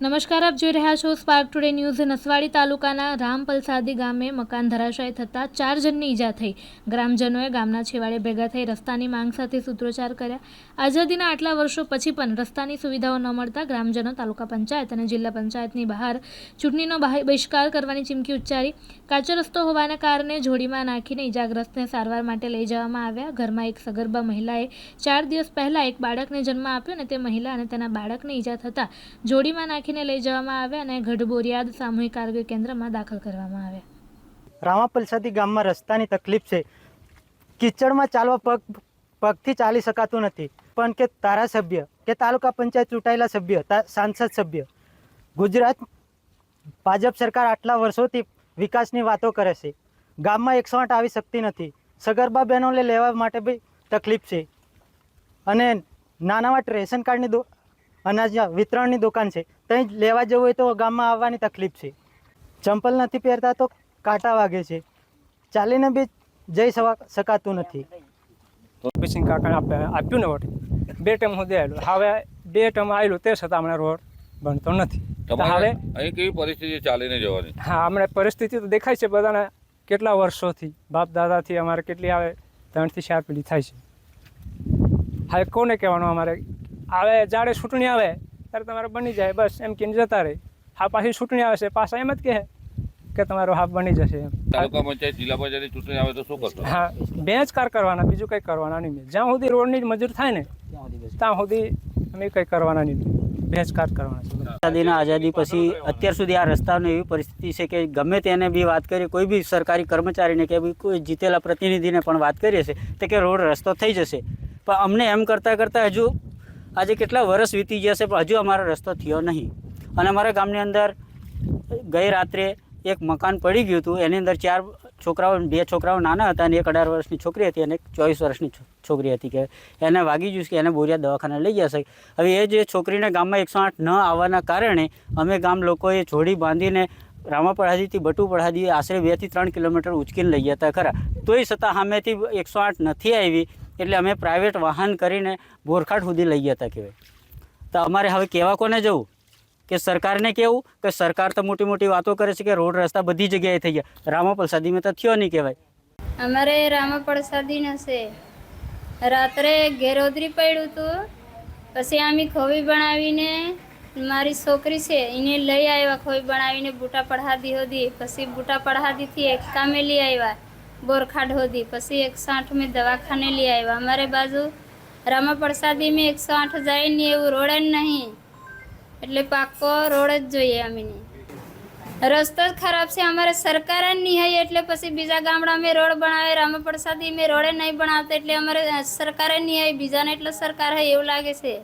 નમસ્કાર, આપ જોઈ રહ્યા છો સ્પાર્ક ટુડે ન્યૂઝ નસવાડી તાલુકાના રામપલસાદી ગામે મકાન ધરાશાય થતાં ચાર જણની ઈજા થઈ. ગ્રામજનોએ ગામના છેવાડે ભેગા થઈ રસ્તાની માંગ સાથે સૂત્રોચ્ચાર કર્યા. આઝાદીના આટલા વર્ષો પછી પણ રસ્તાની સુવિધાઓ ન મળતા ગ્રામજનો તાલુકા પંચાયત અને જિલ્લા પંચાયતની બહાર ચૂંટણીનો બહિષ્કાર કરવાની ચીમકી ઉચ્ચારી. કાચો રસ્તો હોવાના કારણે જોડીમાં નાખીને ઈજાગ્રસ્તને સારવાર માટે લઈ જવામાં આવ્યા. ઘરમાં એક સગર્ભા મહિલાએ ચાર દિવસ પહેલાં એક બાળકને જન્મ આપ્યો અને તે મહિલા અને તેના બાળકને ઈજા થતાં જોડીમાં નાખીને લઈ જવામાં આવ્યા અને ગઢબોરિયાદ સામૂહિક આરોગ્ય કેન્દ્રમાં દાખલ કરવામાં આવ્યા રામાપલસાદી ગામમાં રસ્તાની તકલીફ છે. કિચડમાં ચાલવા પગ, પગથી ચાલી શકાતું નથી. પણ કે ધારાસભ્ય, કે તાલુકા પંચાયત ચૂંટાયેલા સભ્ય સાંસદ સભ્ય. ગુજરાત ભાજપ સરકાર આટલા વર્ષોથી વિકાસની વાતો કરે છે. ગામમાં એકસો આઠ આવી શકતી નથી. સગર્ભા બહેનોને લેવા માટે બી તકલીફ છે. અને નાનામાં રેશન કાર્ડની દો અનાજ વિતરણની દુકાન છે. ત્યાં જ લેવા જવું હોય તો ગામમાં આવવાની તકલીફ છે. ચંપલ નથી પહેરતા તો કાંટા વાગે છે. ચાલીને બી જઈ સવા- શકાતું નથી. બિસિંગ કાકાને આપણે આપ્યું ને વોટ? બે ટાઈમ હું દેલું હવે બે ટાઈમ આવેલું તે છતાં હમણાં રોડ બનતો નથી. તો હવે અહીં કેવી પરિસ્થિતિ ચાલીને જવાની? હા હમણાં પરિસ્થિતિ તો દેખાય છે બધાને. કેટલા વર્ષોથી બાપ દાદાથી અમારે કેટલી આવે ત્રણથી ચાર પેઢી થાય છે. હવે કોને કહેવાનું અમારે આવે જાડે ચૂંટણી આવે ત્યારે તમારે બની જાય બસ એમ કહીને જતા રહે. હા પાછી ચૂંટણી આવે છે પાછા એમ જ કહે કે તમારો હાફ બની જશે એમ. તાલુકા પંચાયત જિલ્લા પંચાયતની ચૂંટણી આવે તો શું કરશો? હા બે જ કાર કરવાના બીજું કંઈ કરવાના નહીં જ્યાં સુધી રોડની જ મજૂર થાય ને ત્યાં સુધી અમે કંઈ કરવાના નહીં જ કરવાના આઝાદીના આઝાદી પછી અત્યાર સુધી આ રસ્તાની એવી પરિસ્થિતિ છે કે ગમે તેને બી વાત કરીએ કોઈ બી સરકારી કર્મચારીને કે બી કોઈ જીતેલા પ્રતિનિધિને પણ વાત કરીએ છીએ તો કે રોડ રસ્તો થઈ જશે. પણ અમને એમ કરતાં કરતાં હજુ આજે કેટલા વર્ષ વીતી ગયા છે પણ હજુ અમારો રસ્તો થયો નહીં. અને અમારા ગામની અંદર ગઈ રાત્રે એક મકાન પડી ગયું હતું. એની અંદર ચાર છોકરાઓ, બે છોકરાઓ નાના હતા અને એક અઢાર વર્ષની છોકરી હતી અને ચોવીસ વર્ષની છોકરી હતી કે એને વાગી ગયું કે એને બોરિયા દવાખાને લઈ જશે હવે એ જે છોકરીને ગામમાં એકસો આઠ ન આવવાના કારણે અમે ગામ લોકોએ જોડી બાંધીને રામાપડાજીથી બટુપડાજી આશરે બેથી ત્રણ કિલોમીટર ઉચકીને લઈ જતા ખરા. તોય છતાં સામેથી એકસો આઠ નથી આવી. એટલે અમે પ્રાઇવેટ વાહન કરીને બોરખાટ સુધી લઈ ગયા હતા કહેવાય. તો અમારે હવે કહેવા કોને જવું? કે સરકારને કેવું? કે સરકાર તો મોટી મોટી વાતો કરે છે કે રોડ રસ્તા બધી જગ્યાએ થઈ ગયા. રામાપલસાદીમાં તો થયો નહીં કહેવાય. અમારે રામાપડસાદી છે. રાત્રે ઘેરોદરી પડ્યું હતું પછી અમે ખોવી બનાવીને મારી છોકરી છે, એને લઈ આવ્યા ખોવી બનાવીને બૂટા પડાદી હતી પછી બૂટા પડાદીથી એક કામે લઈ આવ્યા. બોરખાડ હોદી. પછી એકસો આઠ મેં દવાખાને લઈ આવ્યા. અમારે બાજુ રામાપડસાદી મેં એકસો આઠ જાય નહીં એવું રોડ જ નહીં. એટલે પાક્કો રોડ જ જોઈએ અમીને. રસ્તો જ ખરાબ છે. અમારે સરકાર જ નહીં એટલે પછી બીજા ગામડા મેં રોડ બનાવે, રામપરસાદી મેં રોડે નહીં બનાવતા એટલે અમારે સરકાર જ નહીં બીજાને એટલે સરકાર હોય એવું લાગે છે.